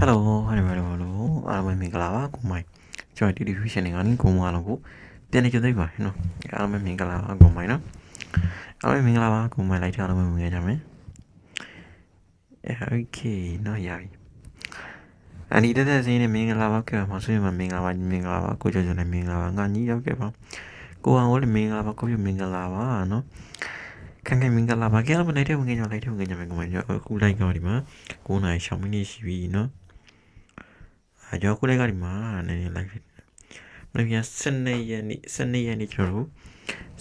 Hello Hello Hello Hello အားလုံးမင်္ဂလာပါကိုမိုင်းကျွန်တော် Television ကနေကိုမိုင်းအားလုံးကိုပြန်နေကြသေးပါနော်အားလုံးမင်္ဂလာပါကိုမိုင်းနော်အားလုံးမင်္ဂလာပါကိုမိုင်းလိုက်ကြအားလုံးမင်္ဂလာကြမယ် Okay နော်ရပြီအနီတက်တဲ့စင်းနဲ့မင်္ဂလာပါကဲပါဆွေးမမင်္ဂလာပါမင်္ဂလာပါကိုကျော်ကျော်နဲ့မင်္ဂလာပါငါညီရောက်ကဲပါကိုအောင်လည်းမင်္ဂလာပါကိုပြမင်္ဂလာပါနော်ခံခံမင်္ဂလာပါကဲမနိုင်တဲ့ဝင်ငယ်ကြောင့်လိုက်တဲ့ဝင်ငယ်ကြောင့်ပဲကမ္ဘာကျော်အခုလိုက်ကြပါဒီမှာ9နာရီ6မိနစ်ရှိပြီနော် အဲကျွန်တော်ခုလိုက်ကဒီမှာနည်းနည်းလိုက်ဖြစ်မနေ့က12ရက်နေ့12ရက်နေ့ကျွန်တော်တို့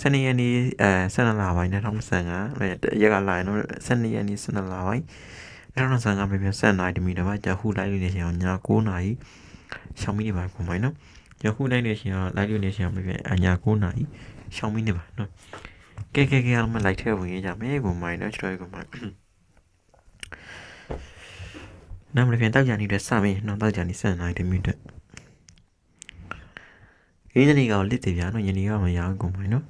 12ရက်နေ့အဲ12လပိုင်း2025ရက်ကလာရင်တော့12ရက်နေ့12လပိုင်း2025ပြပြ7နိုင်တမီတော့ကြာခုလိုက်လို့နေရှင်အောင်ည9နာရီ6မိနစ်ပါပုံမိုင်းနော်ကြာခုလိုက်နေရှင်အောင်လိုက်လို့နေရှင်အောင်ပြပြအညာ9နာရီ6မိနစ်ပါနော်ကဲကဲကဲအားမလိုက်ထဲဝင်ကြမယ်ပုံမိုင်းနော်ကျွန်တော်ပုံမိုင်း နာမည်ပြန်တောက်ကြနေတဲ့စမင်းနောက်တောက်ကြနေ7နိုင်တမီတော့ဒီနေ့ကလစ်တယ်ဗျာနော်ယနေ့ကမရအောင်ကုန်ပါနော်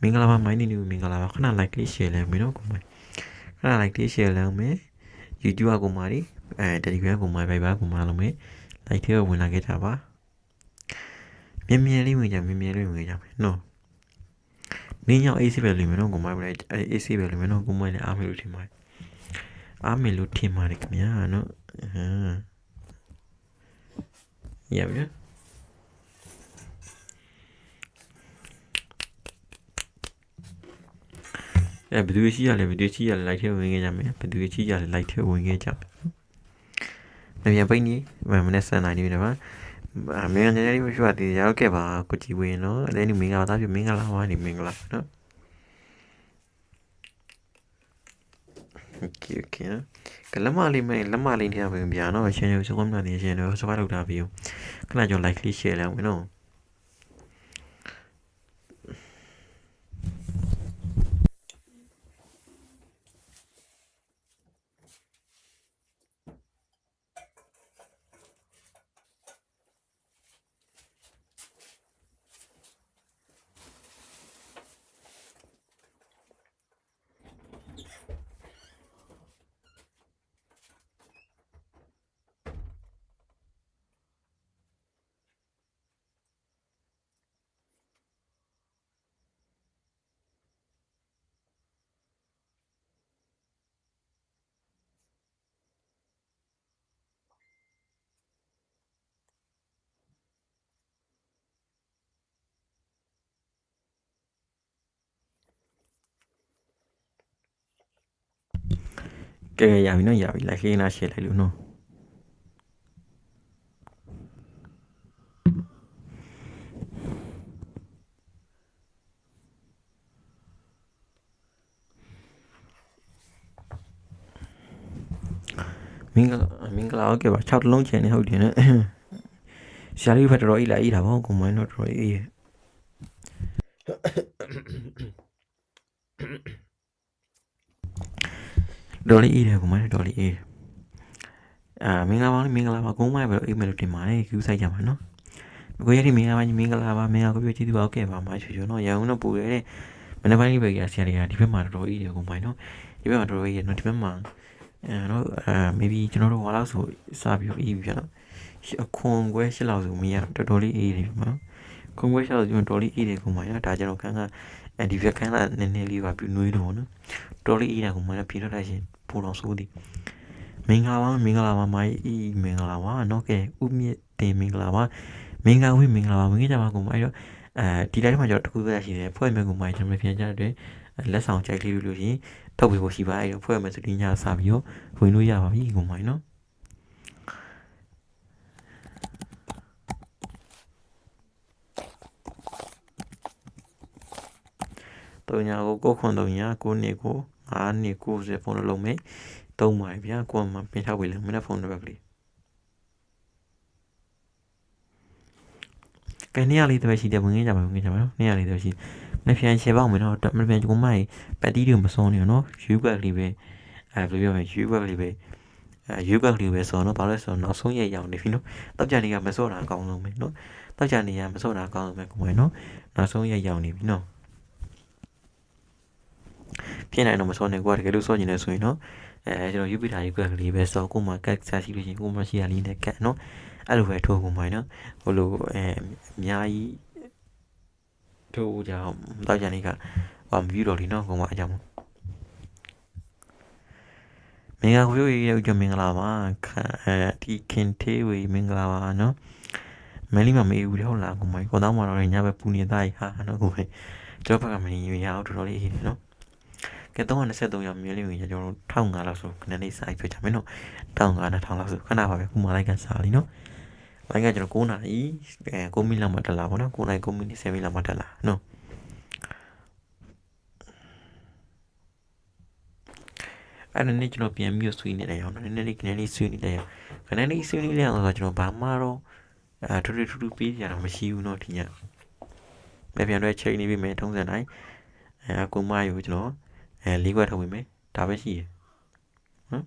မင်္ဂလာပါမိုင်းနေနေမင်္ဂလာပါခဏ like လေး share လဲမင်းတို့ကုန်ပါခဏ like လေး share လဲမယ် YouTube ကကုန်ပါဒီအဲ Telegram ကုန်ပါ Viber ကုန်ပါလုံးမယ် like ထဲဝင်လာခဲ့ကြပါမြင်မြင်လေးဝင်ကြမြင်မြင်လေးဝင်ကြမယ်နော်နင်းရောက် AC ပဲလိမ့်မယ်နော်ကုန်ပါပဲ AC ပဲလိမ့်မယ်နော်ကုန်ပါလည်းအားမေလို့ထင်ပါတယ် အားမေလို့ထင်ပါတယ်ခင်ဗျာနော်ဟမ်ရပြီနော်အဲဘယ်သူရှိရလဲဘယ်သူရှိရလဲလိုက်ထဲဝင်ခဲ့ကြမယ်ဘယ်သူရှိရလဲလိုက်ထဲဝင်ခဲ့ကြမယ်မြန်ပိတ်နေမနေ့စံနိုင်နေတယ်ပါအမေကနေလေးမရှိပါသေးရောက်ခဲ့ပါကိုကြည်ဝင်နော်အဲ့ဒီမင်္ဂလာသားပြမင်္ဂလာပါနေမင်္ဂလာနော် okay okay နော်ကလမလေးမင်းလမလေးနေရပြန်ဗျာနော်ရှင်ရှင်စုံမှန်နေရှင်တော့စပါးထုတ်တာပြီးခဏကျွန်တော် like လေး share လောက်မယ်နော် လာမင်္ဂလာဟုတ်ကဲ့ပါ6လုံးချင်နေဟုတ်တယ်နော်ဆရာလေးဖက်တော်တော်အေးလာအေးတာပေါ့ကိုမို င်းတော့တော်တော်အေးတော်လေးအေးတယ်ကိုမိုင်းတော်လေးအေးအာမင်္ဂလာပါမင်္ဂလာပါကိုမိုင်းပဲအေးမယ်လို့တင်ပါတယ်ကျူးဆိုင်ကြပါနော်ကိုရည်မင်္ဂလာပါမင်္ဂလာပါမင်္ဂလာကိုပြည့်ကြည့်ပါဟုတ်ကဲ့ပါမချွချွနော်ရအောင်တော့ပူရတဲ့မနေ့ပိုင်းလေးပဲကြာဆရာလေးကဒီဘက်မှာတော်တော်အေးတယ်ကိုမိုင်းနော်ဒီဘက်မှာတော်တော်အေးတယ်နော်ဒီဘက်မှာအဲတော့အာ maybe ကျွန်တော်တို့ဟောလောက်ဆိုစပြီးတော့အေးပြီပြတော့အခွန်ခွဲရှစ်လောက်ဆိုမရတော်တော်လေးအေးတယ်ပြမနော်ခွန်ခွဲရှစ်လောက်ဆိုတော်တော်လေးအေးတယ်ကိုမိုင်းနော်ဒါကျွန်တော်ခန်းကအဲဒီဘက်ခန်းကနည်းနည်းလေးပါပြီးနွေးတော့နော်တော်လေးအေးတယ်ကိုမိုင်းနော်ပြေတော့လိုက်ရှင် ပိုတော်ဆိုးသည်မင်္ဂလာပါမင်္ဂလာပါမိုင်းအေးမင်္ဂလာပါနော်ကဲဥမြင့်တင်မင်္ဂလာပါမင်္ဂလာဝိမင်္ဂလာပါဝင်ကြပါကိုမိုင်းတော့အဲဒီတိုင်းမှာကျတော့တခုပဲရှိတယ်ဖွဲ့မဲ့ကိုမိုင်းကျွန်တော်ပြန်ကြတဲ့လက်ဆောင်ကြိုက်လေးလို့ရှင်ထုတ်ပေးဖို့ရှိပါအဲ့တော့ဖွဲ့မဲ့စတင်ညစပြီးတော့ဝင်လို့ရပါပြီကိုမိုင်းနော်တုံညာကိုကိုခွန်တုံညာကိုနေကို 9နှစ်90ဖုန်းလုံးမဲ့တုံးပါဗျာကိုကမှပြင်ထားပြီလေမနေ့ဖုန်းနံပါတ်ကလေးကဲနေရာလေးတပည့်ရှိတယ်ဝင်ခဲ့ကြပါဝင်ခဲ့ကြပါနော်နေရာလေးတပည့်ရှိမပြန်ချေပေါက်မယ်နော်မပြန်ကိုမိုင်းပတ်တီးတွေမစုံနေနော်ယူဘက်လေးပဲအဲဘယ်လိုပြောမလဲယူဘက်လေးပဲအဲယူဘက်လေးပဲဆိုတော့ဘာလို့လဲဆိုတော့နောက်ဆုံးရက်ရောက်နေပြီနော်တောက်ကြနေကမစော့တာအကောင်းဆုံးပဲနော်တောက်ကြနေကမစော့တာအကောင်းဆုံးပဲကိုမိုင်းနော်နောက်ဆုံးရက်ရောက်နေပြီနော် ဖြစ်နိုင်တော့မစောနေကွာတကယ်လို့စောနေလဲဆိုရင်တော့အဲကျွန်တော်ယူပီတာကြီးကွက်ကလေးပဲဆိုတော့ကိုမှကတ်စားရှိလို့ရှိရင်ကိုမှရှိရလေးနဲ့ကတ်နော်အဲ့လိုပဲထိုးကုန်ပါနော်ဟိုလိုအဲအများကြီးထိုးကြအောင်တောက်ကြနေကဘာမပြီးတော့လीနော်ကိုမှအကြောင်းမင်္ဂလာကိုရေးရကြမင်္ဂလာပါအဲဒီခင်သေးဝေမင်္ဂလာပါနော်မန်လေးမမေးဘူးလေဟုတ်လားကိုမကိုတော့မတော်ညပဲပူနေတာဟာနော်ကိုမကျွန်တော်ဘက်ကမနေရအောင်တော်တော်လေးရေးတယ်နော် ကဲ323ရောက်မြင်လို့ရင်ကျွန်တော်1500လောက်ဆိုခဏလေးစာပြကြမယ်နော်1500 2000လောက်ဆိုခဏပါပဲခုမှလိုက်ကန်စာလीနော်လိုက်ကကျွန်တော်9နာရီအဲ9မိနစ်လောက်မှတက်လာပါနော်9နာရီ9မိနစ်10မိနစ်လောက်မှတက်လာနော်အဲ့ဒါနဲ့ကျွန်တော်ပြန်ပြီးဆွေးနေတယ်ရောနည်းနည်းလေးခဏလေးဆွေးနေတယ်ရောခဏလေးဆွေးနေလဲအောင်ဆိုကျွန်တော်ဘာမှတော့အဲထူးထူးထူးထူးပေးကြတာမရှိဘူးเนาะဒီညမပြန်တော့ချိန်နေပြီမယ်ထုံးစံတိုင်းအဲအကူမယူကျွန်တော် အဲလေးခွက်ထုတ်ပြီမယ်ဒါပဲရှိရဟမ်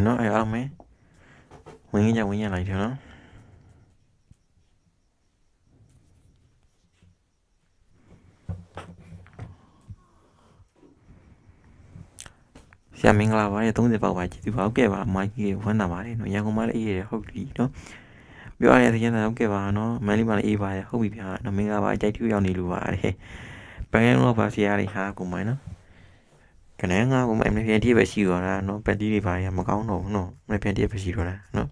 အဲ့နော်အဲ့အောင်မယ်ဝင်ကြဝင်ရလိုက်တယ်နော်ဆရာမင်္ဂလာပါရဲ့30ပေါက်ပါကြည့်သူပါဟုတ်ကဲ့ပါမိုက်ကြီးဝမ်းသာပါတယ်နော်ရန်ကုန်မှာလည်းအေးရဟုတ်ပြီနော်ပြောရတဲ့ကျန်တာဟုတ်ကဲ့ပါနော်မန်လေးမှာလည်းအေးပါရဟုတ်ပြီဗျာနော်မင်္ဂလာပါကြိုက်ထူရောက်နေလို့ပါတယ်ပန်းတော့ပါဆရာတွေဟာကိုမိုင်းနော် ကနန်းငါကမအမပြန်တည့်ပဲရှိတော့တာနော်ပတ်တီးတွေပါရမကောင်းတော့ဘူးနော်မပြန်တည့်ပဲရှိတော့တာနော်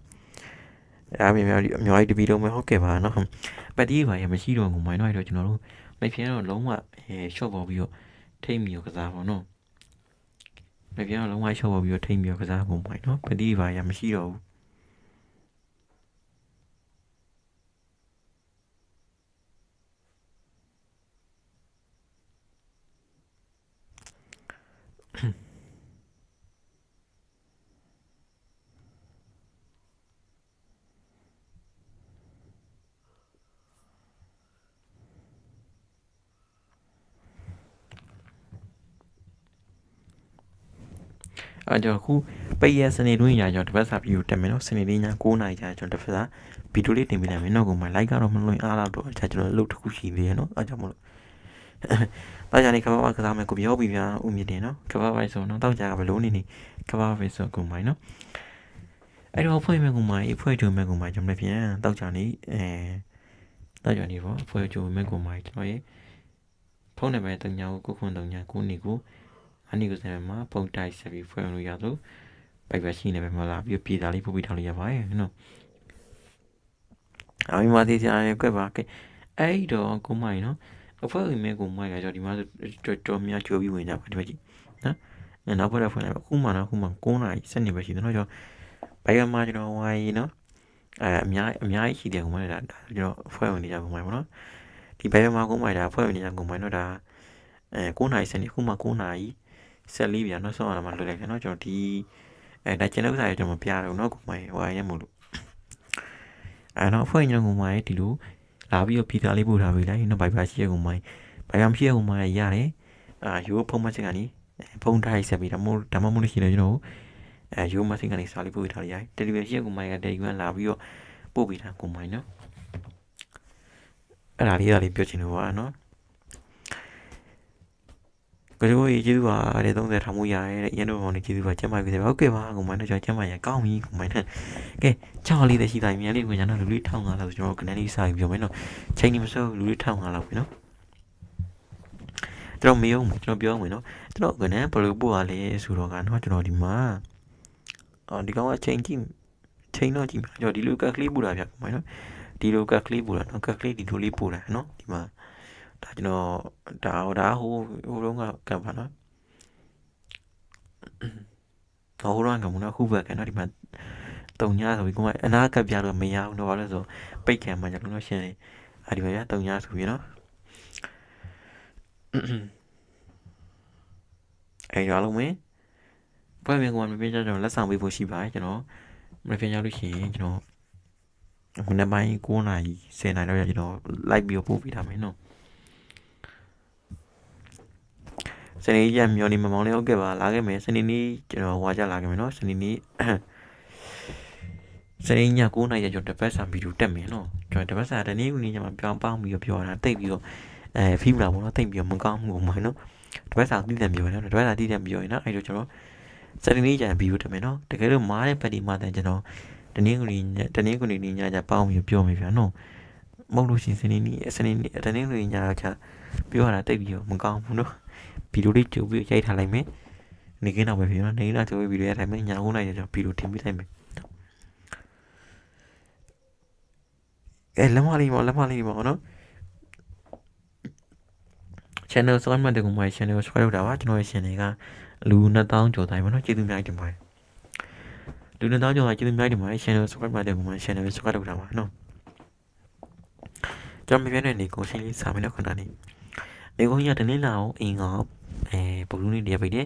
အားမြင်များအများကြီးတပီတော့မဟုတ်ကဲ့ပါနော်ပတ်တီးပါရမရှိတော့ဘူးမိုင်းတော့အဲ့တော့ကျွန်တော်တို့မပြန်တော့လုံးဝအဲရှော့ပေါ်ပြီးတော့ထိတ်မီရောကစားပါနော်မပြန်တော့လုံးဝရှော့ပေါ်ပြီးတော့ထိတ်မီရောကစားပုံမိုင်းနော်ပတ်တီးပါရမရှိတော့ဘူး အဲကျွန်တော်ခုပိတ်ရစနေတွင်းညာကျွန်တော်တစ်ပတ်စာဗီဒီယိုတက်မယ်နော်စနေနေ့ည9:00နာရီကျကျွန်တော်တစ်ပတ်စာဗီဒီယိုလေးတင်ပေးလိုက်မယ်နော်ကောင်မလိုက်ကတော့မလွင်အားတော့တော့အခြားကျွန်တော်အလုပ်တစ်ခုရှိသေးရနော်အဲကြောင့်မလို့တောက်ကြနေကဘာဘာကစားမယ်ကိုပြောပြီးဗျာဦးမြင့်တယ်နော်ကဘာပဲဆိုနော်တောက်ကြကဘလို့နေနေကဘာပဲဆိုကိုမိုင်းနော်အဲ့တော့ဖွဲ့မဲ့ကိုမိုင်းဖွဲ့ကြုံမဲ့ကိုမိုင်းကျွန်တော်ပြန်တောက်ကြနေအဲတောက်ကြနေပေါ့ဖွဲ့ကြုံမဲ့ကိုမိုင်းကျွန်တော်ရဲ့ဖုန်းနံပါတ်3ညကို9ခွန်း3ည9နေကို အနိကိုစံမှာပုံတိုက်ဆက်ပြီးဖွဲ့လို့ရသလိုပိုက်ပဲရှိနေပဲမလားပြီးပြည်သားလေးပို့ပြီးထားလို့ရပါရဲ့နော်အမိမသေးချာရွက်ပါကဲအဲ့တော့ကိုမိုင်းနော်အဖွဲ့ဝင်မဲကိုမိုင်းကကြောဒီမှာတော်တော်များကြိုးပြီးဝင်ကြပါဒီမှာကြည့်နော်နောက်ဘက်ဖွင့်လိုက်ပါအခုမှတော့အခုမှ9နာရီ7နေပဲရှိတယ်နော်ကျွန်တော်ဘိုင်ကမှာကျွန်တော်ဝိုင်းနော်အဲအများအများကြီးရှိတယ်ကိုမိုင်းဒါကျွန်တော်အဖွဲ့ဝင်နေကြကိုမိုင်းပေါ့နော်ဒီဘိုင်ကမှာကိုမိုင်းဒါအဖွဲ့ဝင်နေကြကိုမိုင်းတော့ဒါအဲ9နာရီ7နေအခုမှ9နာရီ 14ပြန်နောက်ဆုံးအောင်မှလွှတ်လိုက်တယ်နော်ကျွန်တော်ဒီအဲဒါကျွန်တော်ဥစားရကျွန်တော်မပြတော့နော်ကိုမိုင်းဟိုအရင်မို့လို့အဲတော့အဖွဲ့ညောင်းကိုမိုင်းဒီလိုလာပြီးတော့ဖီတာလေးပို့ထားပြီလိုက်နော်ဘိုင်ဘာရှိရကိုမိုင်းဘိုင်ဘာမရှိရကိုမိုင်းရတယ်အာယူဖုန်းမချင်ကနေဖုန်းထားဆက်ပြီးတော့မို့ဒါမှမဟုတ်လို့ရှိရင်ကျွန်တော်အဲယူမစင်ကနေစာလေးပို့ထားလိုက်ရတယ်တယ်လီဗီရှိရကိုမိုင်းကတယ်လီဗီလာပြီးတော့ပို့ပြီးထားကိုမိုင်းနော်အဲ့ဒါလေးဒါလေးပြောချင်လို့ပါနော် ကကြိုးကြီးကျေးဇူးပါတဲ့30ထောင်မှုရတဲ့ရန်တို့ဘောင်းနေကျေးဇူးပါကျမ်းပါပြီဟုတ်ကဲ့ပါကိုမိုင်းတို့ကျွန်တော်ကျမ်းပါရကောင်းပြီကိုမိုင်းနဲ့ကဲချောင်းလေးတရှိတိုင်းမြန်လေးကိုကျွန်တော်လူလေး1500လောက်ကျွန်တော်ကနေလေးစာပြီးပြောမယ်နော်ချိန်နေမစိုးလူလေး1500လောက်ပြီနော်ကျွန်တော်မေးအောင်ကျွန်တော်ပြောအောင်မယ်နော်ကျွန်တော်ကနေဘယ်လိုပို့ရလဲဆိုတော့ကနော်ကျွန်တော်ဒီမှာအော်ဒီကောင်ကချိန်ကြည့်ချိန်တော့ကြည့်ကျွန်တော်ဒီလိုကကလေးပို့တာဗျကိုမိုင်းနော်ဒီလိုကကလေးပို့တာနော်ကကလေးဒီလိုလေးပို့တာနော်ဒီမှာ ဒါကျွန်တော်ဒါဟိုဒါဟိုဟိုတော့ကကံပါနော်ဟိုတော့ကမနော်ခုဘက်ကနော်ဒီမှာတုံညာဆိုပြီးကိုမအနာကပ်ပြတော့မရဘူးတော့ဘာလို့ဆိုပိတ်ခံမှကျွန်တော်ရှင်းနေအဲဒီမှာရတုံညာဆိုပြီးနော်အဲ့တော့အားလုံးပဲပွဲမြင်ကွာမပြကြတော့လက်ဆောင်ပေးဖို့ရှိပါတယ်ကျွန်တော်မပြရောက်လို့ရှိရင်ကျွန်တော်မနေ့ပိုင်း9နာရီ10နာရီလောက်ကျွန်တော် live ပြီးပို့ပေးထားမယ်နော် စနေညမျောနေမမောင်လေးဟုတ်ကဲ့ပါလာခဲ့မယ်စနေနေ့ကျွန်တော်ဟွာကြလာခဲ့မယ်နော်စနေနေ့စနေည9နာရီကျွန်တော်တပတ်စာဗီဒီယိုတက်မယ်နော်ကျွန်တော်တပတ်စာတနေ့ကနေ့ညမှာပြောင်းပေါင်းပြီးတော့ပြောတာတိတ်ပြီးတော့အဲဖိမလာဘောနော်တိတ်ပြီးတော့မကောင်းဘူးမှနော်တပတ်စာတည်တယ်ပြောရင်နော်တပတ်စာတည်တယ်ပြောရင်နော်အဲ့လိုကျွန်တော်စနေနေ့ကျရင်ဗီဒီယိုတက်မယ်နော်တကယ်လို့မားတဲ့ပတ်ဒီမှာတန်ကျွန်တော်တနေ့ကနေ့တနေ့ကနေ့ညညပေါင်းပြီးပြောမယ်ဗျာနော်မဟုတ်လို့ရှိရင်စနေနေ့စနေနေ့တနေ့ကနေ့ညတော့ချပြောရတာတိတ်ပြီးတော့မကောင်းဘူးနော် ဗီဒီယိုလေးကြိုပြီးရိုက်ထားလိုက်မယ်နေကင်းတော့ပဲဖြစ်နော်နေကင်းတော့ကြိုပြီးဗီဒီယိုရိုက်ထားမယ်ညာကုန်လိုက်ကြတော့ဗီဒီယိုတင်ပေးလိုက်မယ်အဲလက်မလေးမလက်မလေးမနော် channel ဆိုမှတကူမိုင် channel ကို subscribe လုပ်တာပါကျွန်တော်ရဲ့ channel ကလူ2000ကျော်တိုင်းပါနော်ကျေးဇူးများတင်ပါတယ်လူ2000ကျော်ကကျေးဇူးများတင်ပါတယ် channel subscribe လုပ်တဲ့ကူမိုင် channel ကို subscribe လုပ်တာပါနော်ကျွန်တော်မပြတဲ့နေကိုရှင်းလေးစာမလို့ခဏ နေနေကိုကြီးကတနေ့လာအောင်အင်္ဂါအဲပုလူနေတည်းပိတ်တယ်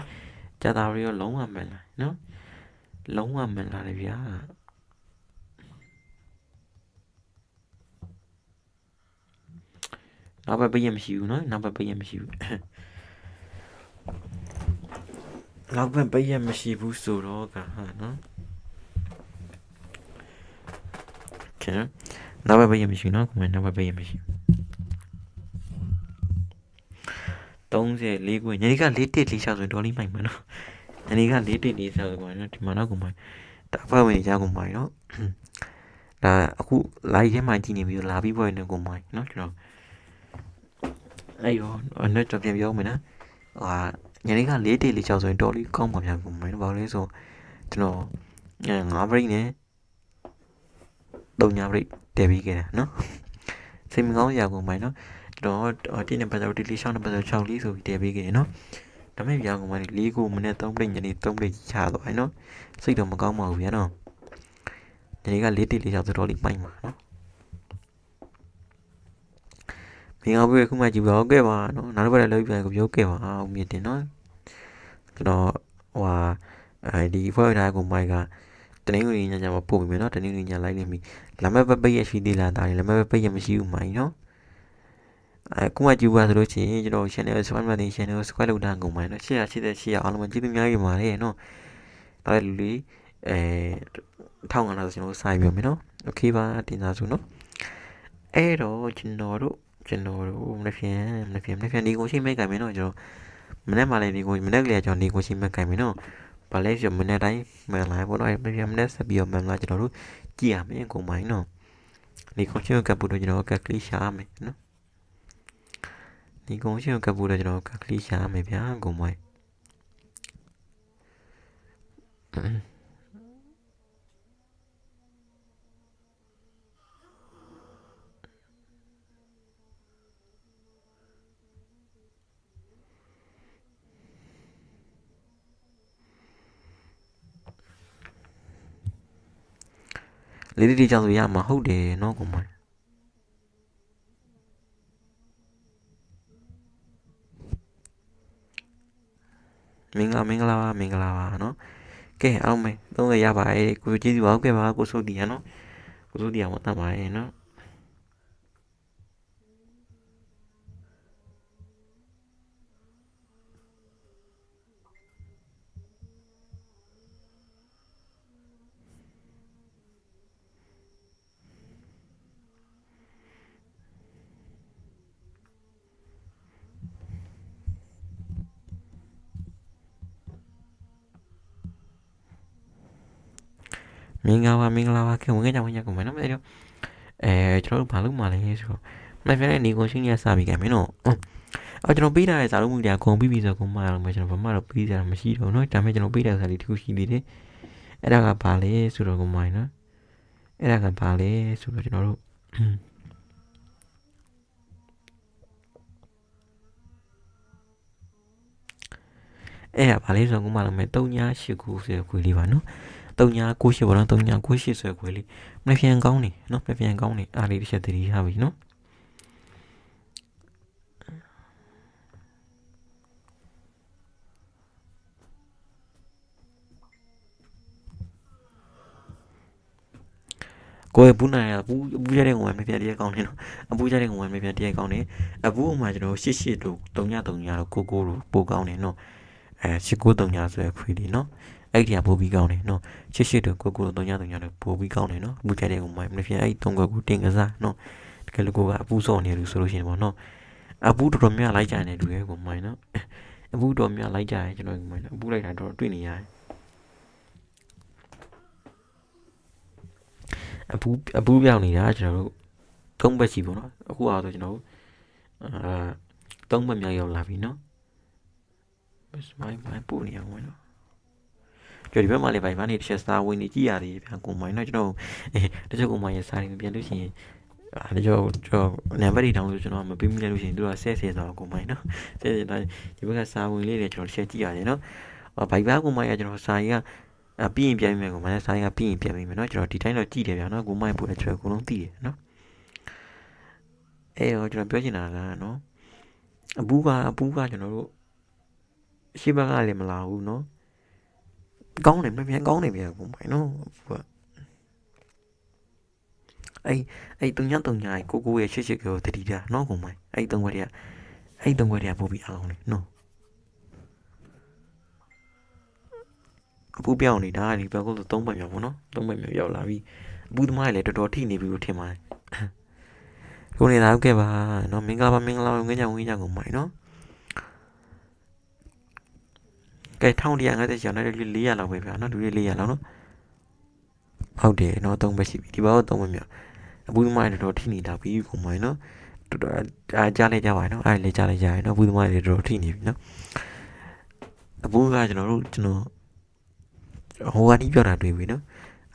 ကြာတာရီရောလုံးဝမှန်လာနော်လုံးဝမှန်လာတယ်ဗျာနောက်ဘက်ပိတ်ရမရှိဘူးနော်နောက်ဘက်ပိတ်ရမရှိဘူးနောက်ဘက်ပိတ်ရမရှိဘူးဆိုတော့ကဟာနော်ကဲနောက်ဘက်ပိတ်ရမရှိဘူးနော်ကွန်မန့်နောက်ဘက်ပိတ်ရမရှိဘူး 34ခွေညနေက4တစ်4ချဆိုရင်ဒေါ်လေးမိုင်မှာနော်ညနေက4တစ်4ချဆိုကွာနော်ဒီမှာတော့ကွန်မန့်ဒါဖွဲ့ဝင်ကြကွန်မန့်နော်ဒါအခု live ထဲမှာကြည့်နေပြီးလာပြီးပွဲနေကွန်မန့်နော်ကျွန်တော်အဲ့ရောနဲ့တော့ပြန်ပြောမယ်နော်ဟာညနေက4တေး4ချောက်ဆိုရင်တော်လေးကောင်းပါဗျာကိုမင်းဘာလို့လဲဆိုကျွန်တော်9 break နဲ့3ည break တည်ပြီးခဲ့တာနော်စိတ်မကောင်းစရာကိုမင်းနော် ကျွန်တော်ဒီနံပါတ်တော့ဒီလေးရှောင်းနံပါတ်6လေးဆိုပြီးတည်ပြီးခဲ့နော်ဒါမဲ့ဗျာကိုမင်း၄ကိုမနေ့3 break ညနေ3 break ချသွားတယ်နော်စိတ်တော့မကောင်းပါဘူးဗျာနော်ညနေက4တေး4ချောက်ဆိုတော့လေးပိုင်ပါနော်မင်္ဂလာပါခုမှကြည့်ပါဟုတ်ကဲ့ပါနော်နောက်တစ်ပတ်လည်းလုပ်ပြန်ကိုပြောခဲ့ပါအောင်မြင်တယ်နော်ကျွန်တော်ဟိုဟာအဲဒီဖွဲ့ထားကိုမိုက်ကတနင်္ဂနွေညညမှာပို့ပြီးမယ်နော်တနင်္ဂနွေညလိုက်နေပြီလမ်းမပပိတ်ရရှိသေးလားဒါလည်းလမ်းမပပိတ်ရမရှိဘူးမိုင်းနော် အခုမှကြည့်ပါဆိုလို့ရှိရင်ကျွန်တော် channel subscribe လုပ်တဲ့ channel subscribe လုပ်တာကုန်မိုင်းနော်ရှေ့ရရှိတဲ့ရှေ့ရအားလုံးကျေးဇူးများကြီးပါတယ်နော်ဒါလည်းလူလေးအဲထောင်းကလာဆိုကျွန်တော်စိုက်ပြမယ်နော်โอเคပါတင်သားစုနော်အဲ့တော့ကျွန်တော်တို့ကျွန်တော်တို့မနေ့ပြန်မနေ့ပြန်မနေ့ပြန်ဒီကိုရှိမဲ့ကံမယ်နော်ကျွန်တော်မနေ့မှလည်းဒီကိုမနေ့ကလေးကျွန်တော်ဒီကိုရှိမဲ့ကံမယ်နော်ဘာလဲဆိုမနေ့တိုင်းမှန်လာပေါ့နော်မနေ့ပြန်မနေ့ဆက်ပြီးတော့မှန်လာကျွန်တော်တို့ကြည့်ရမယ်ကိုမိုင်းနော်ဒီကိုရှိကပ်ဖို့တော့ကျွန်တော်ကကလစ်ရှာမယ်နော် ဒီကိုရှိကပ်ဖို့တော့ကျွန်တော်ကကလစ်ရှာမယ်ဗျာကိုမိုင်းလေးလေးကြောင့်ဆိုရမှာဟုတ်တယ်နော်ကောင်မ မင်္ဂလာမင်္ဂလာပါမင်္ဂလာပါနော်ကဲအောင်မယ်သုံးရရပါရဲ့ကိုကျေးဇူးပါဟုတ်ကဲ့ပါကိုစိုးတီရနော်ကိုစိုးတီရမတတ်ပါရဲ့နော် မင်္ဂလာပါမင်္ဂလာပါခင်ဝင်ခဲ့ကြဝင်ကြကုန်မယ်နော်မသိတော့အဲကျွန်တော်တို့ဘာလုပ်မှလဲဆိုတော့မဖျက်တဲ့နေကွန်ရှင်းကြီးစပြီးကြမယ်နော်အော်ကျွန်တော်ပေးထားတဲ့စာလုံးမှုတွေကကုန်ပြီပြီဆိုကုန်မှတော့မကျွန်တော်ဘာမှတော့ပေးစရာမရှိတော့နော်ဒါပေမဲ့ကျွန်တော်ပေးတဲ့စာလေးတစ်ခုရှိသေးတယ်အဲ့ဒါကဘာလဲဆိုတော့ကုန်မှနော်အဲ့ဒါကဘာလဲဆိုတော့ကျွန်တော်တို့အဲ့ဒါဘာလဲဆိုတော့ကုန်မှလည်း3 8 9 10 9လေးပါနော် 3998ပေါ့နော်3998ဆွဲခွဲလေးမနေ့ပြန်ကောင်းနေနော်ပြန်ပြန်ကောင်းနေအားလေးတစ်ချက်တည်းရပြီနော်ကိုယ်ပူနိုင်ရပူပူရတဲ့ငွေမပြတ်တည်းကောင်းနေတော့အပူရတဲ့ငွေမပြတ်တည်းကောင်းနေအပူအမှကျွန်တော်ရှစ်ရှစ်တို့၃ည၃ညတော့ကိုကိုတို့ပိုကောင်းနေနော်အဲရှစ်ကို၃ညဆိုရခွေးလीနော် အဲ့ဒီကပိုပြီးကောင်းနေနော်ရှစ်ရှစ်တို့ကိုကိုတုံညတုံညတို့ပိုပြီးကောင်းနေနော်အပူရတဲ့ကောင်မပြန်အဲ့တုံကွက်ကိုတင်ကစားနော်တကယ်လို့ကိုကအပူစော့နေလို့ဆိုလို့ရှိရင်ပေါ့နော်အပူတော်တော်များလိုက်ကြတယ်လူရဲ့ကောင်မိုင်းနော်အပူတော်များလိုက်ကြတယ်ကျွန်တော်ကောင်မိုင်းနော်အပူလိုက်တာတော့တွေ့နေရတယ်အပူအပူပြောင်းနေတာကျွန်တော်တို့သုံးဘက်ရှိပေါ့နော်အခုအားဆိုကျွန်တော်တို့အာသုံးဘက်မြောက်ရောက်လာပြီနော်ဘယ်မိုင်းမိုင်းပူနေအောင်ဝင်နော် ကြဒီဘက်မှာလည်းဗိုင်ဘာနေတစ်ချက်စာဝင်နေကြည့်ရတယ်ဗျာကိုမိုင်းနော်ကျွန်တော်အဲတချို့ကိုမိုင်းရဲ့စာတွေပြန်လို့ရှိရင်အဲကျွန်တော်ကျွန်တော်နံပါတ်တွေတောင်းလို့ကျွန်တော်မပေးမိလိုက်လို့ရှိရင်သူကဆဲဆဲသွားကိုမိုင်းနော်ဆဲဆဲသွားဒီဘက်ကစာဝင်လေးတွေကျွန်တော်တစ်ချက်ကြည့်ရတယ်နော်ဗိုင်ဘာကိုမိုင်းကကျွန်တော်စာကြီးကအပြီးရင်ပြန်ပြီမယ်ကိုမိုင်းစာကြီးကပြီးရင်ပြန်ပြီမယ်နော်ကျွန်တော်ဒီတိုင်းတော့ကြည့်တယ်ဗျာနော်ကိုမိုင်းပို့တယ်ကျွန်တော်အကုန်လုံးသိတယ်နော်အဲတော့ကျွန်တော်ပြောချင်တာကနော်အပူကအပူကကျွန်တော်တို့ရှေ့ဘက်ကလည်းမလာဘူးနော် ကောင်းတယ်မြန်မြန်ကောင်းတယ်မြန်ပုံပိုင်းနော်အပူကအဲ့အဲ့တုံညာတုံညာကိုကိုရဲ့ရှစ်ရှစ်ကိုတတိတာနော်ပုံပိုင်းအဲ့တုံခွဲတွေကအဲ့တုံခွဲတွေကပို့ပြီးအောင်လေနော်အပူပြောင်းနေတာဒီဘက်ကတော့သုံးပတ်မြောက်ပေါ့နော်သုံးပတ်မြောက်ရောက်လာပြီအပူသမားလည်းတော်တော်ထိနေပြီလို့ထင်ပါတယ်ကိုနေတာဟုတ်ကဲ့ပါနော်မင်္ဂလာပါမင်္ဂလာပါငင်းကြငင်းကြကုန်ပါနော် ကဲ1150ကျောင်းနဲ့400လောက်ပဲဗျာနော်လူတွေ400လောက်နော်ဟုတ်တယ်နော်သုံးပဲရှိပြီဒီဘောသုံးမမြောက်အဘူးသမားတွေတော့ထိနေတာပြီကိုမိုင်းနော်တော်တော်အားကြားလိုက်ကြပါနော်အားလည်းကြားလိုက်ကြရနော်အဘူးသမားတွေတော့ထိနေပြီနော်အဘူးကကျွန်တော်တို့ကျွန်တော်ဟိုကနီးပြောတာတွေ့ပြီနော်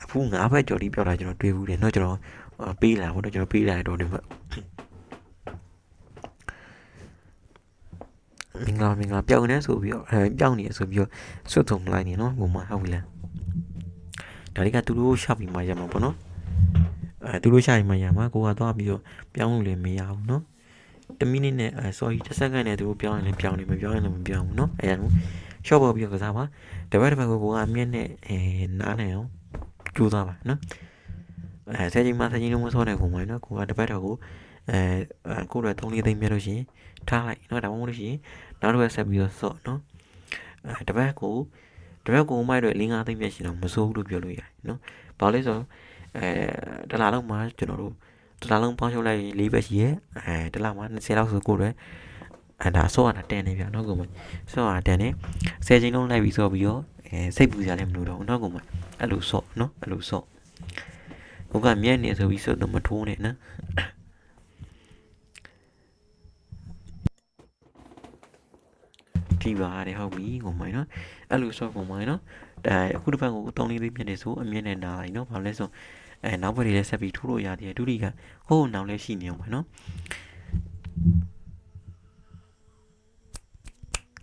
အဘူးငါးဘက်ကြော်တီးပြောတာကျွန်တော်တွေ့ဘူးတယ်နော်ကျွန်တော်ပေးလာဘောတော့ကျွန်တော်ပေးလာတော့ဒီမှာ မင်္ဂလာမင်္ဂလာပြောင်းနေဆိုပြီးတော့အဲပြောင်းနေဆိုပြီးတော့ဆွတ်ထုံလိုက်နေနော်ဘုံမဟုတ်ပြီလားဒါတွေကသူတို့ရှောက်ပြီးမှရမှာပေါ့နော်အဲသူတို့ရှာရင်မှရမှာကိုကသွားပြီးတော့ပြောင်းလို့လည်းမရဘူးနော်တမိနစ်နဲ့အဲ sorry တစ်စက္ကန့်နဲ့သူတို့ပြောင်းရင်လည်းပြောင်းနေမပြောင်းရင်လည်းမပြောင်းဘူးနော်အဲဒါရှော့ပေါ်ပြီးတော့ကစားပါတပတ်တစ်ပတ်ကိုကအမြင့်နဲ့အဲနားနေအောင်ကြိုးစားပါနော်အဲဆယ်ချိန်မှဆယ်ချိန်လုံးမစောတဲ့ကုန်ပါနော်ကိုကတပတ်တော့ကို အဲကိုတော့3လေးသိမ်းမြတ်လို့ရှိရင်ထားလိုက်နော်ဒါမှမဟုတ်လို့ရှိရင်နောက်တစ်ပတ်ဆက်ပြီးတော့စော့နော်အဲတပတ်ကိုတပတ်ကိုမိုက်တော့၄၅သိမ်းမြတ်ရှိတော့မစိုးဘူးလို့ပြောလို့ရတယ်နော်ဘာလဲဆိုအဲတလားလုံးမှာကျွန်တော်တို့တလားလုံးပေါင်းချုပ်လိုက်၄ဘက်ရှိရဲအဲတလားမှာ20လောက်ဆိုကိုတော့အဲဒါဆော့ရတာတန်နေဗျာနော်ကိုမဆော့ရတာတန်နေဆယ်ချိန်လုံးလိုက်ပြီးဆော့ပြီးတော့အဲစိတ်ပူကြလည်းမလို့တော့နော်ကိုမအဲ့လိုဆော့နော်အဲ့လိုဆော့ကိုကမြဲနေဆိုပြီးဆော့တော့မထိုးနဲ့နော် ကြည့်ပါတယ်ဟုတ်ပြီကိုမိုင်းနော်အဲ့လိုဆော့ကိုမိုင်းနော်ဒါအခုတစ်ပတ်ကို3လေးလေးပြနေဆိုအမြင့်နဲ့နားလိုက်နော်ဘာလဲဆိုအဲနောက်ဘက်တွေလည်းဆက်ပြီးထိုးလို့ရတယ်ဒုတိကဟိုးနောက်လည်းရှိနေအောင်ပါနော်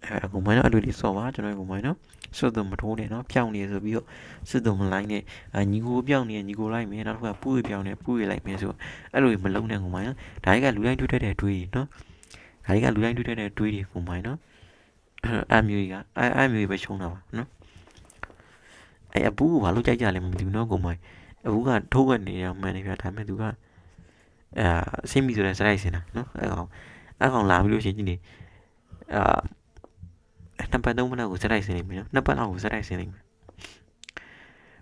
အဲကိုမိုင်းနော်အလူလေးဆော့ပါကျွန်တော်ကိုမိုင်းနော်စွတ်တော့မထိုးနဲ့နော်ပြောင်းနေဆိုပြီးတော့စွတ်တော့မလိုက်နဲ့အညီကိုပြောင်းနေညီကိုလိုက်မယ်နောက်တစ်ခါပူးရပြောင်းနေပူးရလိုက်မယ်ဆိုအဲ့လိုမလုံးနဲ့ကိုမိုင်းနော်ဒါကြီးကလူတိုင်းတွေ့တဲ့တွေးနော်ဒါကြီးကလူတိုင်းတွေ့တဲ့တွေးတွေကိုမိုင်းနော် အမျိုးကြီးကအဲအမျိုးကြီးပဲရှုံးတာပါနော်အဲအပူကဘာလို့ကြိုက်ကြလဲမသိဘူးနော်ကိုမိုင်းအပူကထိုးဝက်နေရမှန်နေပြဒါပေမဲ့သူကအဲဆင်းပြီးဆိုတဲ့စရိုက်စင်တာနော်အဲကောင်အဲကောင်လာပြီးလို့ရှိရင်ကြည့်နေအာနှစ်ပတ်သုံးပတ်လောက်ကိုစက်တိုက်ဆင်းနေပြီနော်နှစ်ပတ်လောက်ကိုစက်တိုက်ဆင်းနေပြီ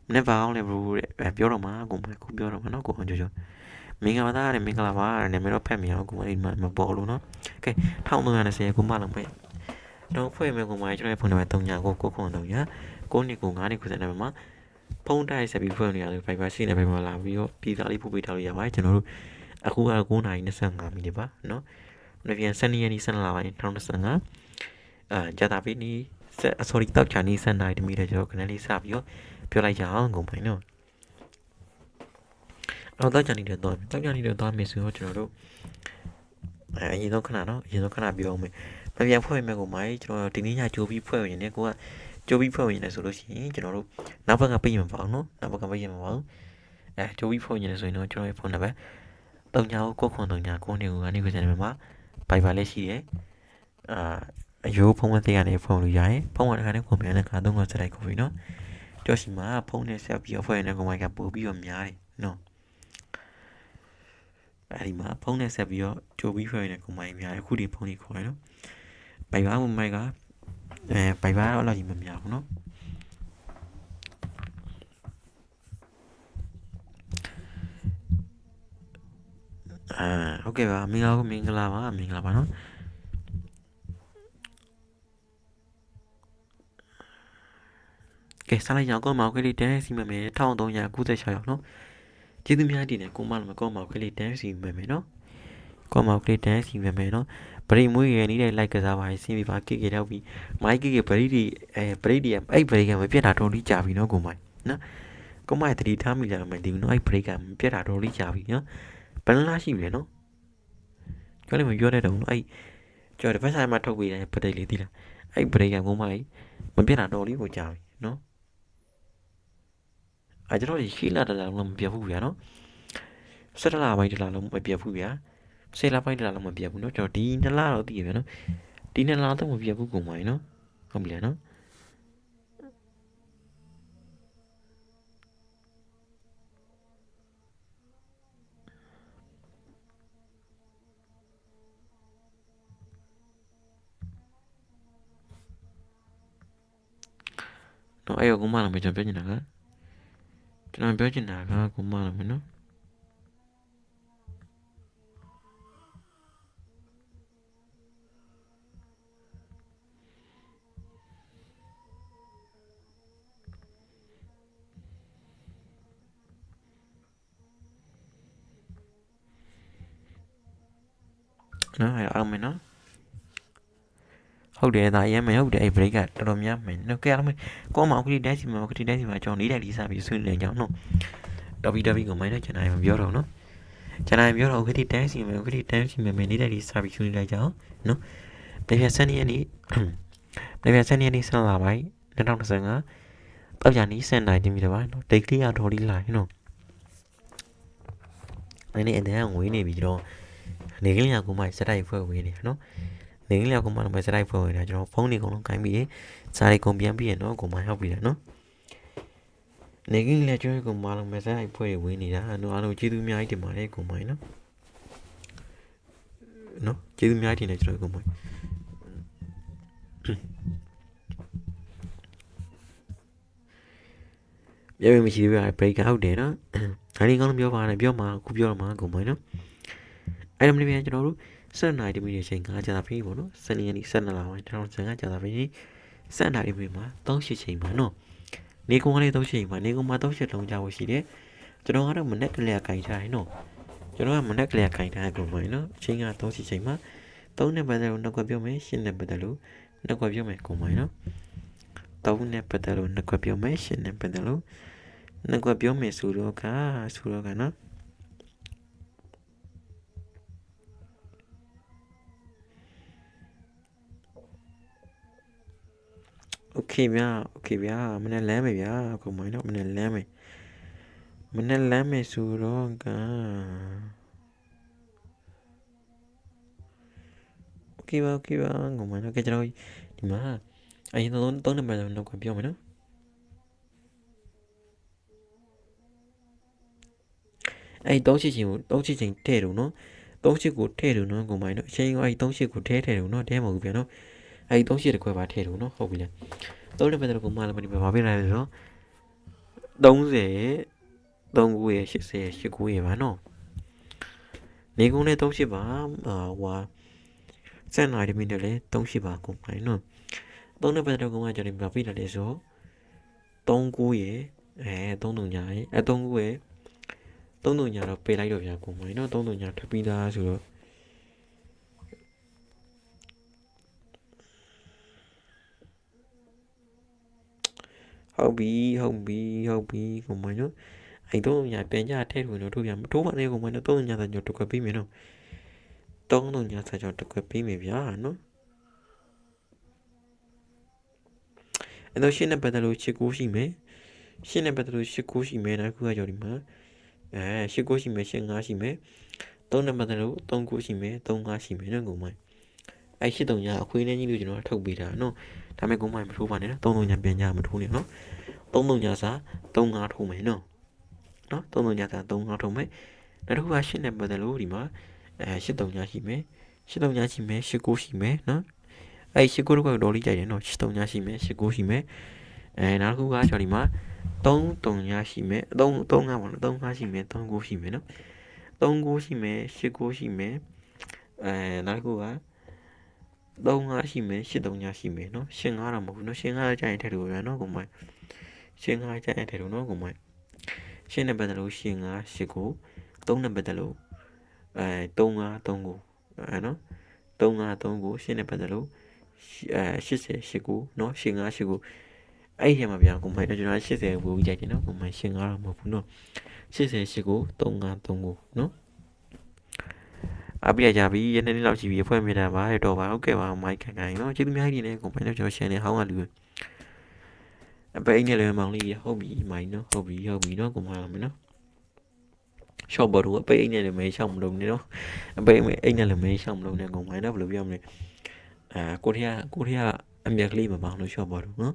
မနေ့ပါအောင်လေဘရိုတဲ့ပြောတော့မှာကိုမခုပြောတော့မှာနော်ကိုအောင်ကြိုကြိုမင်္ဂလာပါတဲ့မင်္ဂလာပါတဲ့နာမည်တော့ဖတ်မိအောင်ကိုမအိမ်မှာမပေါ်လို့နော်ကဲ1320ကိုမလုံးမဲ့ တော့ဖွဲ့မယ်ကိုမကျွန်တော်ဖုန်းနံပါတ်3ညာကိုကိုခွန်3ညာကိုနှစ်ကို9နှစ်ခုစတဲ့မှာဖုန်းတိုက်ဆက်ပြီးဖွဲ့နေရတယ် Viber ရှိနေပဲမှာလာပြီးတော့ပြည်သားလေးပို့ပေးထားလို့ရပါတယ်ကျွန်တော်တို့အခုက9:25မိနစ်ပါเนาะနေ့ပြန်7ရက်နေ့7လပိုင်း2025အာဂျာတာပီနီဆက် sorry တောက်ချာနီဆန်နိုင်တမီတဲ့ကျွန်တော်ခဏလေးစပြီးတော့ပြောလိုက်ကြအောင်ကုန်ပိုင်နော်အော်တောက်ချာနီတဲ့တော့တောက်ချာနီတဲ့တော့မယ်ဆိုတော့ကျွန်တော်တို့အဲအရင်ဆုံးခဏနော်အရင်ဆုံးခဏပြောအောင်မယ် မပြန်ဖွဲ့မယ်ကိုမိုင်းကျွန်တော်ဒီနေ့ညကြိုးပြီးဖွဲ့ဝင်နေကိုကကြိုးပြီးဖွဲ့ဝင်နေဆိုလို့ရှိရင်ကျွန်တော်တို့နောက်ဘက်ကပြည့်မှာပါအောင်နော်နောက်ဘက်ကပြည့်မှာပါအောင်အဲကြိုးပြီးဖွဲ့ဝင်နေဆိုရင်တော့ကျွန်တော်ရဲ့ဖုန်းနံပါတ်3ညာကို9 3ညာ9နေကိုကနေကိုစံနံပါတ်ဘိုင်ဘာလေးရှိတယ်အာအယိုးဖုန်းမသိရနေဖုန်းလို့ရရင်ဖုန်းကတခါနဲ့ကွန်ပျူတာနဲ့ခါသုံးခါစလိုက်ကိုပြီနော်ကြောရှိမှာဖုန်းနဲ့ဆက်ပြီးတော့ဖွဲ့နေတဲ့ကွန်ပျူတာပို့ပြီးတော့များတယ်နော်အဲဒီမှာဖုန်းနဲ့ဆက်ပြီးတော့ကြိုပြီးဖွဲ့နေတဲ့ကိုမိုင်းများအခုဒီဖုန်းကြီးခေါ်ရနော် ဘိုင်ဘာမိုင်းကအဲဘိုင်ဘာတော့အဲ့လိုကြီးမများဘူးနော်အာဟုတ်ကဲ့ပါမင်္ဂလာပါမင်္ဂလာပါမင်္ဂလာပါနော်ကဲစားလိုက်ကြအောင်ကောမောက်ကလေးတန်းစီမယ်မယ်1396ရောက်နော်ကျေးဇူးများတင်တယ်ကိုမလည်းမကောမောက်ကလေးတန်းစီမယ်မယ်နော်ကောမောက်ကလေးတန်းစီမယ်မယ်နော် ပရိမွေးရနေတဲ့ like ကစားပါဆင်းပြပါကိကေတော့ပြီးမိုက်ကိကေပရိဒီအဲပရိဒီအဲ့ပရိကမပြတ်တာတော်လေးကြာပြီနော်ကိုမိုက်နော်ကိုမိုက်တတိထားမိကြမယ်ဒီနော်အဲ့ပရိကမပြတ်တာတော်လေးကြာပြီနော်ဘယ်လားရှိပြီလဲနော်ကျော်လေးမပြောတဲ့တုံးနော်အဲ့ကျော်တစ်ဖက်ဆိုင်မှာထုတ်ပေးတယ်ပရိလေးသိလားအဲ့ပရိကကိုမိုက်မပြတ်တာတော်လေးကိုကြာပြီနော်အဲကျွန်တော်ဒီရှိလာတလာလုံးမပြတ်ဘူးဗျာနော်ဆက်တလာပိုင်းတလာလုံးမပြတ်ဘူးဗျာ ဆယ်လပိုင်းတလာလုံးမပြတ်ဘူးနော်ကျွန်တော်ဒီနှစ်လတော့သိရဗျာနော်ဒီနှစ်လတော့မပြတ်ဘူးကုန်ပါရင်နော်ဟုတ်ပြီလားနော်တော့အဲ့ရောကမလာမကျွန်တော်ပြောနေတာကကျွန်တော်ပြောချင်တာကကိုမလာမယ်နော် နော်အဲ့အောင်မယ်နော်ဟုတ်တယ်ဒါအရင်မဟုတ်တယ်အဲ့ break ကတော်တော်များမယ်နော်ကဲအားလုံးကောမောင်ခရီးတိုင်းစီမှာခရီးတိုင်းစီမှာကျွန်တော်လေးတိုင်းလေးစားပြီးဆွေးနွေးကြအောင်နော် WW ကိုမိုင်းတော့ကျွန်တော်မပြောတော့နော်ကျွန်တော်ပြောတော့ခရီးတိုင်းစီမှာခရီးတိုင်းစီမှာလေးတိုင်းလေးစားပြီးဆွေးနွေးလိုက်ကြအောင်နော်ဒေပြဆန်နီယနီဒေပြဆန်နီယနီဆန်လာပိုင်း2025တော့ညာနီစန်နိုင်တင်ပြီတော့နော်ဒေကလီယာဒေါ်လီလာနော်အဲ့ဒီအတဲ့ငွေနေပြီတော့ နေကလေးကကိုမိုင်းစတိုက်ဖွဲ့ဝင်နေနော်နေကလေးကကိုမိုင်းစတိုက်ဖွဲ့ဝင်နေတာကျွန်တော်ဖုန်းတွေအကုန်လုံးကိုင်းပြီးစားတွေကုန်ပြန်ပြီးရနော်ကိုမိုင်း help ပြီးတယ်နော်နေကင်းလက်ကျွဲကိုမာလုံးမစအိုက်ဖွဲ့ဝင်နေတာအနော်အားလုံးကျေးဇူးအများကြီးတင်ပါတယ်ကိုမိုင်းနော်နော်ကျေးဇူးအများကြီးတင်တယ်ကျွန်တော်ကိုမိုင်းပြောရမရှိသေးဘူး break out တယ်နော်ဒါလေးကောင်းပြောပါနဲ့ပြောမှာအခုပြောတော့မှာကိုမိုင်းနော် အဲ့ဒါမင်းပြန်ကျွန်တော်တို့ဆက်နိုင်တမီရဲ့ချိန်ကကြာတာပြီပေါ့နော်စနေနေ့ဆက်နလာပိုင်းကျွန်တော်စံကကြာတာပြီဆက်နိုင်တမီမှာ38ချိန်ပါနော်နေကုန်းကလေး38ချိန်ပါနေကုန်းမှာ38လုံးကြာဖို့ရှိတယ်ကျွန်တော်ကတော့မနေ့ကလေးကင်ထားတယ်နော်ကျွန်တော်ကမနေ့ကလေးကင်ထားတယ်ကိုမိုင်းနော်အချိန်က38ချိန်မှာ3နဲ့ပတ်သက်လို့နောက်ကွက်ပြောမယ်10နဲ့ပတ်သက်လို့နောက်ကွက်ပြောမယ်ကိုမိုင်းနော်3နဲ့ပတ်သက်လို့နောက်ကွက်ပြောမယ်10နဲ့ပတ်သက်လို့နောက်ကွက်ပြောမယ်ဆိုတော့ကဆိုတော့ကနော် โอเคဗျာโอเคဗျာမနေ့လမ်းမယ်ဗျာကိုမိုင်းတော့မနေ့လမ်းမယ်မနေ့လမ်းမယ်ဆိုတော့ကโอเคပါโอเคပါကိုမိုင်းတော့ကကျွန်တော်ဒီမှာအရင်တော့သုံးနံပါတ်တော့ကိုပြောမယ်နော်အဲ့သုံးချစ်ချင်းကိုသုံးချစ်ချင်းထဲ့တယ်နော်သုံးချစ်ကိုထဲ့တယ်နော်ကိုမိုင်းတော့အချိန်ကအဲ့သုံးချစ်ကိုထဲ့ထဲ့တယ်နော်တဲမဟုတ်ဘူးဗျာနော် အဲ့ဒီ38တခွဲပါထည့်လို့နော်ဟုတ်ပြီလားသုံးတဲ့ဘက်တော့ကိုမလာမဒီမှာပြလိုက်လို့30 39ရဲ့80ရဲ့89ရဲ့ပါနော်နေကုန်းနဲ့38ပါအာဟွာစက်နိုင်တမီနဲ့လည်း38ပါကုန်ပါနော်သုံးတဲ့ဘက်တော့ကိုမကျွန်တော်ပြပြလိုက်တယ်ဆို39ရဲ့အဲ33ညာရဲ့အဲ39ရဲ့33ညာတော့ပေးလိုက်တော့ဗျာကုန်ပါနော်33ညာထပ်ပြီးသားဆိုတော့ ဟုတ်ပြီဟုတ်ပြီဟုတ်ပြီကိုမနော်အဲ့တော့ညာပြန်ကြထဲဝင်တော့တို့ပြန်မထိုးပါနဲ့ကိုမနော်တော့ညာသာညတော့ကွက်ပြီးမယ်နော်တောင်းတော့ညာသာကြောင့်တစ်ခွက်ပြီးမယ်ဗျာနော်အဲ့တော့ရှင်းတဲ့ပတ်သက်လို့ချစ်ကိုရှိမယ်ရှင်းတဲ့ပတ်သက်လို့ချစ်ကိုရှိမယ်နောက်ခုကကြော်ဒီမှာအဲရှစ်ကိုရှိမယ်ရှင်းငါရှိမယ်သုံးတဲ့ပတ်သက်လို့သုံးကိုရှိမယ်သုံးငါရှိမယ်နော်ကိုမ အဲ့ရှစ်တုံညာအခွေးနဲ့ကြီးလို့ကျွန်တော်ထုတ်ပေးတာနော်ဒါပေမဲ့ကိုမိုင်းမထိုးပါနဲ့နော်သုံးသုံးညာပြန်ကြမထိုးနဲ့နော်သုံးသုံးညာစာသုံးငါထိုးမယ်နော်နော်သုံးသုံးညာစာသုံးငါထိုးမယ်နောက်တစ်ခုကရှစ်နဲ့ပတ်သက်လို့ဒီမှာအဲရှစ်တုံညာရှိမယ်ရှစ်တုံညာရှိမယ်ရှစ်ကိုရှိမယ်နော်အဲ့ရှစ်ကိုတော့ဒေါ်လေးကြိုက်တယ်နော်ရှစ်တုံညာရှိမယ်ရှစ်ကိုရှိမယ်အဲနောက်တစ်ခုကကျွန်တော်ဒီမှာ3တုံညာရှိမယ်3 3ကပေါ့နော်3ကရှိမယ်3ကိုရှိမယ်နော်3ကိုရှိမယ်ရှစ်ကိုရှိမယ်အဲနောက်တစ်ခုက 3ငါရှိမယ်ရှစ်တုံညာရှိမယ်နော်ရှင်းငါတော့မဟုတ်ဘူးနော်ရှင်းငါကြိုက်ရင်ထည့်လို့ရနော်ကိုမိုင်းရှင်းငါကြိုက်ရင်ထည့်လို့နော်ကိုမိုင်းရှင်းနဲ့ပတ်သက်လို့ရှင်းငါရှစ်ကို3နဲ့ပတ်သက်လို့အဲ3ငါ3ကိုအဲနော်3ငါ3ကိုရှင်းနဲ့ပတ်သက်လို့အဲ80 8ကိုနော်ရှင်းငါ8ကိုအဲ့ဒီမှာပြန်ကိုမိုင်းတော့ကျွန်တော်80ကိုကြိုက်တယ်နော်ကိုမိုင်းရှင်းငါတော့မဟုတ်ဘူးနော်80 8ကို3ငါ3ကိုနော် အပြည့်ကြပြီရနေနေ့လောက်ရှိပြီအဖွဲ့မြင်တာပါတော့ပါဟုတ်ကဲ့ပါမိုက်ခိုင်ခိုင်နော်ကျေးဇူးများကြီးနေကိုပိုင်တော့ကျွန်တော် channel ဟောင်းကလူအပိတ်နဲ့လည်းမောင်လေးဟုတ်ပြီမိုင်းနော်ဟုတ်ပြီဟုတ်ပြီနော်ကိုမလာမယ်နော် short ဘော်တို့အပိတ်နဲ့လည်းမဲရှောက်မလုံးနဲ့နော်အပိတ်အိတ်နဲ့လည်းမဲရှောက်မလုံးနဲ့ကိုမိုင်းတော့ဘယ်လိုပြောမလဲအာကိုရီးယားကိုရီးယားအမြက်ကလေးမပေါအောင်လို့ short ဘော်တို့နော်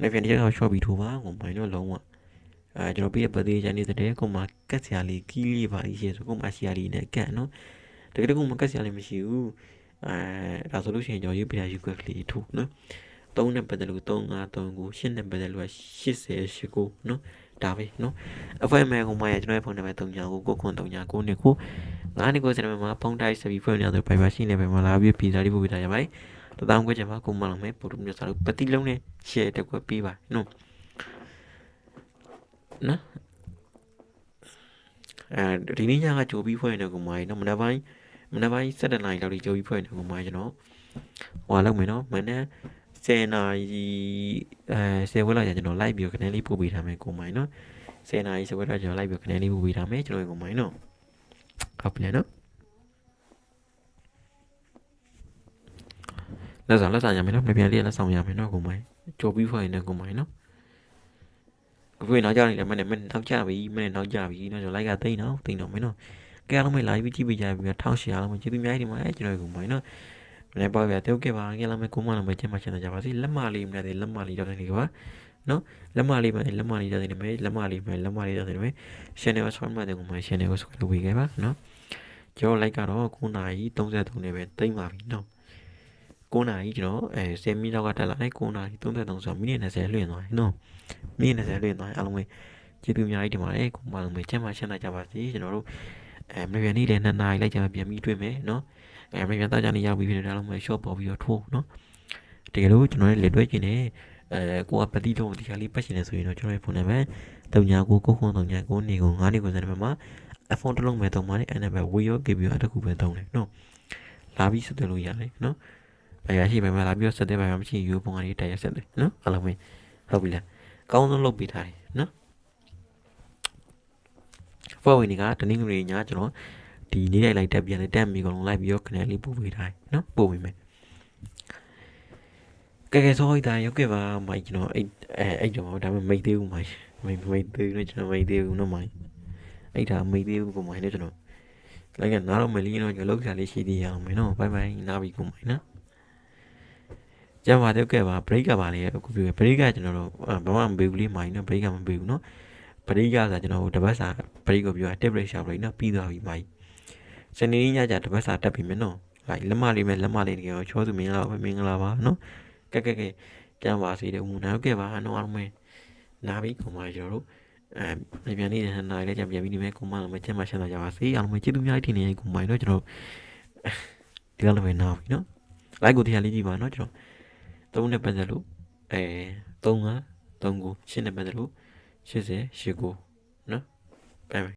နေ့ပြန်တစ်ယောက် short ပြီးထိုးပါကိုမိုင်းတော့လုံးဝ အဲကျွန်တော်ပြည့်ပတ်သေးချင်နေတဲ့ကိုမကတ်စရာလေးကီးလေးပါလေးရှိဆိုကိုမရှိရလေးနဲ့ကတ်နော်တကယ်တော့ကိုမကတ်စရာလေးမရှိဘူးအဲဒါဆိုလို့ရှိရင်ကျွန်တော်ရေးပြရယူကွက်ကလေးထိုးနော်3နဲ့ပတ်သက်လို့3 5 3ကို8နဲ့ပတ်သက်လို့80 8ကိုနော်ဒါပဲနော်အဖွဲမဲကိုမရကျွန်တော်ရဲ့ဖုန်းနံပါတ်3ညာကိုကိုခွန်3ညာကိုနှစ်ကို9နှစ်ကိုစနေမှာဖုန်းတိုက်ဆက်ပြီးဖွင့်နေတော့ဘိုင်ဘာရှိနေပဲမလာပြီးပြည်သားလေးပို့ပေးတာရပါတယ်တတောင်းခွဲချက်မှာကိုမလောင်မဲပို့လို့မျိုးစားလို့ပတိလုံးနဲ့ share တက်ကွက်ပေးပါနော် နော်အဲဒီနေ့ညကကြိုပြီးဖွင့်နေကိုမိုင်းနော်မနက်ပိုင်းမနက်ပိုင်း7နာရီလောက်ထိကြိုပြီးဖွင့်နေကိုမိုင်းကျွန်တော်ဟိုလောက်မယ်နော်မနေ့10နာရီအဲ10ဝက်လောက်ကျကျွန်တော် live ပြီးခဏလေးပို့ပေးထားမယ်ကိုမိုင်းနော်10နာရီ10ဝက်လောက်ကျွန်တော် live ပြီးခဏလေးပို့ပေးထားမယ်ကျွန်တော်ကိုမိုင်းနော်ဟုတ်ပြီနော်လက်ဆောင်လက်ဆောင်ရမယ်နော်ပြန်ပြန်လေးလက်ဆောင်ရမယ်နော်ကိုမိုင်းကြိုပြီးဖွင့်နေကိုမိုင်းနော် ကိုယ်နောက်ကြနေတယ်မနေ့မနေ့နောက်ကြပြီမနေ့နောက်ကြပြီနော်ကျွန်တော် like ကသိန်းနော်သိန်းတော့မင်းနော်ကဲအားလုံးပဲ live ကြည့်ပေးကြပြီထောင်းရှယ်အားလုံးပဲကျေးဇူးအများကြီးတင်ပါတယ်ကျွန်တော်ကိုမိုင်းနော်မနေ့ပေါ့ဗျာတုတ်ခဲ့ပါကဲအားလုံးပဲကိုမလုံးပဲကျင်းမချင်ကြပါစေလက်မလေးမနေ့လက်မလေးတော့နေကြပါနော်လက်မလေးမလက်မလေးတော့နေမယ်လက်မလေးမလက်မလေးတော့နေမယ် channel ကို subscribe တဲ့ကိုမိုင်း channel ကို subscribe လုပ်ပေးခဲ့ပါနော်ကျွန်တော် like ကတော့9နာရီ33နဲ့ပဲတိမ့်ပါပြီနော် 9နာရီကျွန်တော်အဲ10မိနစ်လောက်ကတက်လာတယ်9နာရီ33ဆိုမိနစ်20လွှင့်သွားတယ်နော်မိနစ်20လွှင့်သွားတယ်အားလုံးပဲကျေးဇူးအများကြီးတင်ပါတယ်ကိုမလုံးပဲကျမ်းပါရှင်းနိုင်ကြပါစေကျွန်တော်တို့အဲမပြန်နေ့လည်း2နာရီလိုက်ကြမှာပြန်ပြီးတွေ့မယ်နော်အဲမပြန်တော့ကြနေရောက်ပြီးဖြစ်တယ်အားလုံးပဲ short ပေါ်ပြီးတော့ထိုးနော်တကယ်လို့ကျွန်တော်လည်းလက်တွဲကျင်တယ်အဲကိုကပတိတော့ဒီခါလေးပတ်ရှင်နေဆိုရင်တော့ကျွန်တော်ရဲ့ဖုန်းနံပါတ်3999ခွန်3999နေကို9နေကိုစတဲ့မှာအဖုန်းတစ်လုံးပဲတုံးပါတယ်အဲ့ဒါပဲဝေရော GB အတခုပဲတုံးတယ်နော်လာပြီးဆက်သွယ်လို့ရတယ်နော် အရာရှိပဲမလာပြီးဆက်သွယ်ပါမှမရှိယူပုံကနေတိုက်ရက်ဆက်တယ်နော်အားလုံးပဲဟုတ်ပြီလားကောင်းဆုံးလုပ်ပေးထားတယ်နော်ဖော်ဝင်ကတနင်္ဂနွေညကျွန်တော်ဒီနေ့လိုက်လိုက်တက်ပြန်တက်မီကောင်လိုက်ပြီးတော့ခဏလေးပို့ပေးထားတယ်နော်ပို့ပေးမယ်ကဲကဲဆိုအိတ်တိုင်းရုပ်ကပါမိုက်ကျွန်တော်အိတ်အဲအိတ်တော့ဒါပေမဲ့မိတ်သေးဘူးမိုက်မိတ်မိတ်သေးဘူးကျွန်တော်မိတ်သေးဘူးနော်မိုက်အိတ်ဒါမိတ်သေးဘူးကိုမိုက်နေကျွန်တော်လိုက်ကနားတော့မလီတော့ကျွန်တော်လောက်ခါလေးရှိသေးရအောင်မယ်နော်ဘိုင်ဘိုင်နားပြီကိုမိုက်နော် ကျန်ပါတယ်ကဲပါ break ကပါလေအခုပြော break ကကျွန်တော်တို့ဘာမှမပေးဘူးလေမိုင်းနော် break ကမပေးဘူးနော် break ကဆိုကျွန်တော်တို့တပတ်စာ break ကိုပြော tip break ရှာ break နော်ပြီးသွားပြီမိုင်းစနေနေ့ညကျတပတ်စာတက်ပြီမယ်နော်လိုက်လက်မလေးမဲ့လက်မလေးတကယ်ချောသူမင်္ဂလာပါမင်္ဂလာပါနော်ကဲကဲကဲကျမ်းပါစေတဲ့ဦးနာကဲပါနော်အားလုံးပဲနားပြီးခုမှကျွန်တော်တို့အဲပြန်နေတဲ့နားလေးကြပြန်ပြီးနေမယ်ခုမှလည်းကျမ်းပါရှင်းတာကြပါစေအားလုံးပဲကျေးဇူးများကြီးတင်နေခုမှနော်ကျွန်တော်ဒီလောက်ပဲနားပြီနော် like ကိုတရားလေးကြည့်ပါနော်ကျွန်တော် 3နဲ့ပတ်သက်လို့အဲ3က3ကို8နဲ့ပတ်သက်လို့80 8ကိုနော်ဘိုင်ဘိုင်